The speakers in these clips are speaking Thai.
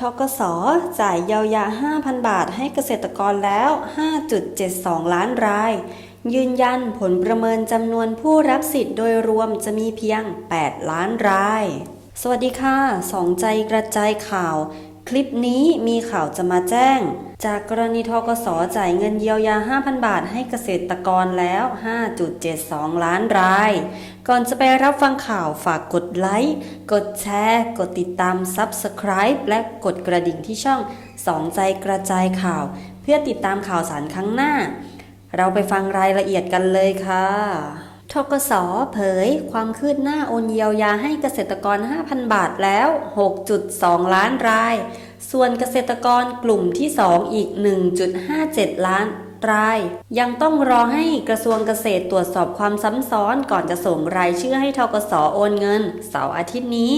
ทกสจ่ายเยียวยา 5,000 บาทให้เกษตรกรแล้ว 5.72 ล้านราย ยืนยันผลประเมินจำนวนผู้รับสิทธิ์โดยรวมจะมีเพียง 8 ล้านราย สวัสดีค่ะ สองใจกระจายข่าว คลิปนี้มีข่าวจะมาแจ้ง จากกรณีทกสจ่ายเงินเยียวยา 5,000 บาทให้เกษตรกรแล้ว 5.72 ล้านราย ก่อนจะไปรับฟังข่าวฝากกดไลค์ กดแชร์ กดติดตาม Subscribe และกดกระดิ่งที่ช่องสองใจกระจายข่าว เพื่อติดตามข่าวสารครั้งหน้า เราไปฟังรายละเอียดกันเลยค่ะ ทกสเผยความคืบหน้าโอนเยียวยาให้เกษตรกร 5,000 บาทแล้ว 6.2 ล้านราย ส่วนเกษตรกรกลุ่มที่ 2 อีก 1.57 ล้านราย ยังต้องรอให้กระทรวงเกษตรตรวจสอบความซ้ำซ้อนก่อนจะส่งรายชื่อให้ทกสโอนเงิน เสาร์อาทิตย์นี้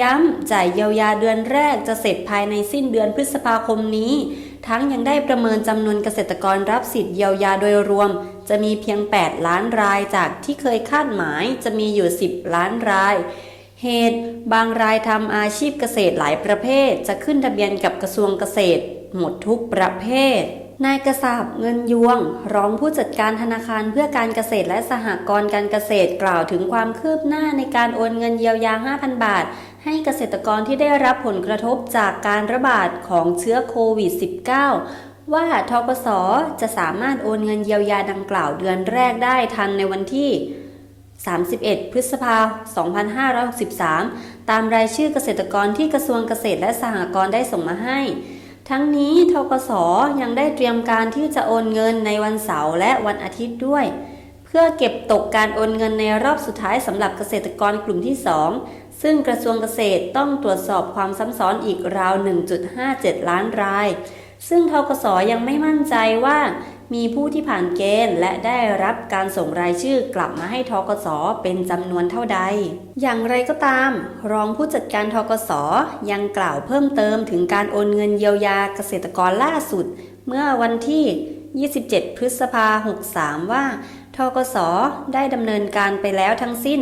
ย้ำจ่ายเยียวยาเดือนแรกจะเสร็จภายในสิ้นเดือนพฤษภาคมนี้ ทั้งยังได้ประเมินจำนวนเกษตรกรรับสิทธิ์เยียวยาโดยรวม จะมีเพียง 8 ล้านรายจากที่เคยคาดหมายจะมีอยู่ 10 ล้านราย เหตุ บางรายทำอาชีพเกษตรหลายประเภท จะขึ้นทะเบียนกับกระทรวงเกษตร หมดทุกประเภทนายกษาบเงินยวง รองผู้จัดการธนาคารเพื่อการเกษตรและสหกรณ์การเกษตรกล่าวถึงความคืบหน้าในการโอนเงินเยียวยา 5,000 บาท ให้เกษตรกรที่ได้รับผลกระทบจากการระบาดของเชื้อโควิด -19 ว่าทกสจะสามารถโอนเงินเยียวยาดังกล่าวเดือนแรกได้ทันในวันที่ 31 พฤษภาคม 2563 ตามรายชื่อเกษตรกรที่กระทรวงเกษตรและสหกรณ์ได้ส่งมาให้ ทั้งนี้ทกสยังได้เตรียมการที่จะโอนเงินในวันเสาร์และวันอาทิตย์ด้วย เพื่อเก็บตกการโอนเงินในรอบสุดท้ายสำหรับเกษตรกรกลุ่มที่ 2 ซึ่งกระทรวงเกษตรต้องตรวจสอบความซ้ำซ้อนอีกราว 1.57 ล้านราย ซึ่งทกสยังไม่มั่นใจว่ามีผู้ที่ผ่านเกณฑ์และได้รับการส่งรายชื่อกลับมาให้ทกสเป็นจำนวนเท่าใด อย่างไรก็ตาม รองผู้จัดการทกสยังกล่าวเพิ่มเติมถึงการโอนเงินเยียวยาเกษตรกรล่าสุด เมื่อวันที่ 27 พฤษภาคม63 ว่าทกสได้ดำเนินการไปแล้วทั้งสิ้น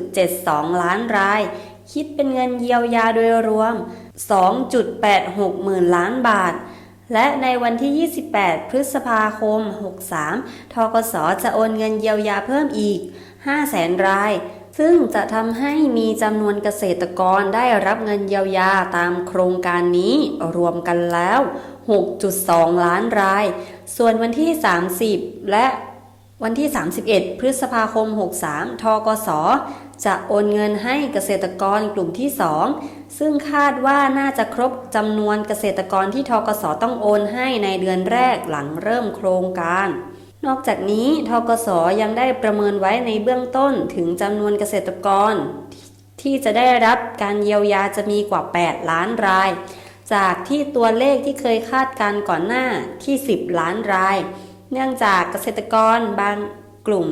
5.72 ล้านราย คิดเป็นเงินเยียวยาโดยรวม 2.86 หมื่นล้านบาท และในวันที่ 28 พฤษภาคม 63 ทกสจะโอนเงินเยียวยาเพิ่มอีก 500,000 ราย ซึ่งจะทำให้มีจำนวนเกษตรกรได้รับเงินเยียวยาตามโครงการนี้รวมกันแล้ว 6.2 ล้านราย ส่วนวันที่ 30 และ วันที่ 31 พฤษภาคม 63 ทกส จะโอนเงินให้เกษตรกรกลุ่มที่ 2 ซึ่งคาดว่าน่าจะครบจำนวนเกษตรกรที่ทกส ต้องโอนให้ในเดือนแรกหลังเริ่มโครงการ นอกจากนี้ทกส ยังได้ประเมินไว้ในเบื้องต้นถึงจำนวนเกษตรกร ที่จะได้รับการเยียวยาจะมีกว่า 8 ล้านราย จากที่ตัวเลขที่เคยคาดการก่อนหน้าที่ 10 ล้านราย เนื่องจากเกษตรกรบางกลุ่ม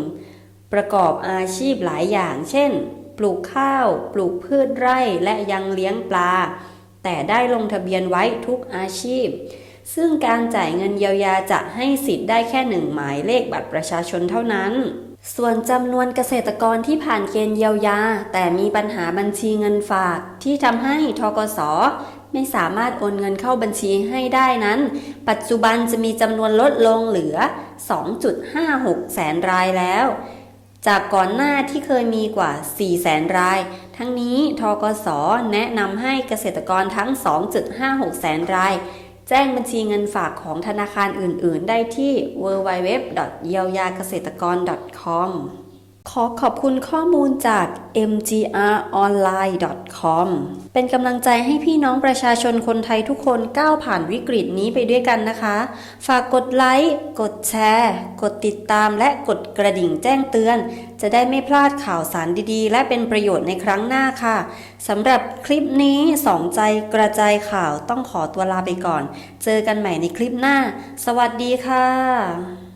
ประกอบอาชีพหลายอย่าง เช่น ปลูกข้าว ปลูกพืชไร่และยังเลี้ยงปลา แต่ได้ลงทะเบียนไว้ทุกอาชีพ ซึ่งการจ่ายเงินเยียวยาจะให้สิทธิ์ได้แค่หนึ่งหมายเลขบัตรประชาชนเท่านั้นส่วนจำนวนเกษตรกรที่ผ่านเกณฑ์เยียวยา แต่มีปัญหาบัญชีเงินฝากที่ทำให้ทกส ไม่สามารถโอนเงินเข้าบัญชีให้ได้นั้น ปัจจุบันจะมีจำนวนลดลงเหลือ 2.56 แสนรายแล้ว จากก่อนหน้าที่เคยมีกว่า 4 แสนราย ทั้งนี้ทกสแนะนำให้เกษตรกรทั้ง 2.56 แสนราย แจ้งบัญชีเงินฝากของธนาคารอื่น ๆ ได้ที่ www. เยียวยาเกษตรกร .com ขอขอบคุณข้อมูลจาก mgronline.com เป็นกำลังใจให้พี่น้องประชาชนคนไทยทุกคนก้าวผ่านวิกฤตนี้ไปด้วยกันนะคะ ฝากกดไลค์ กดแชร์ กดติดตามและกดกระดิ่งแจ้งเตือน จะได้ไม่พลาดข่าวสารดีๆ และเป็นประโยชน์ในครั้งหน้าค่ะสำหรับคลิปนี้สองใจกระจายข่าวต้องขอตัวลาไปก่อน เจอกันใหม่ในคลิปหน้า สวัสดีค่ะ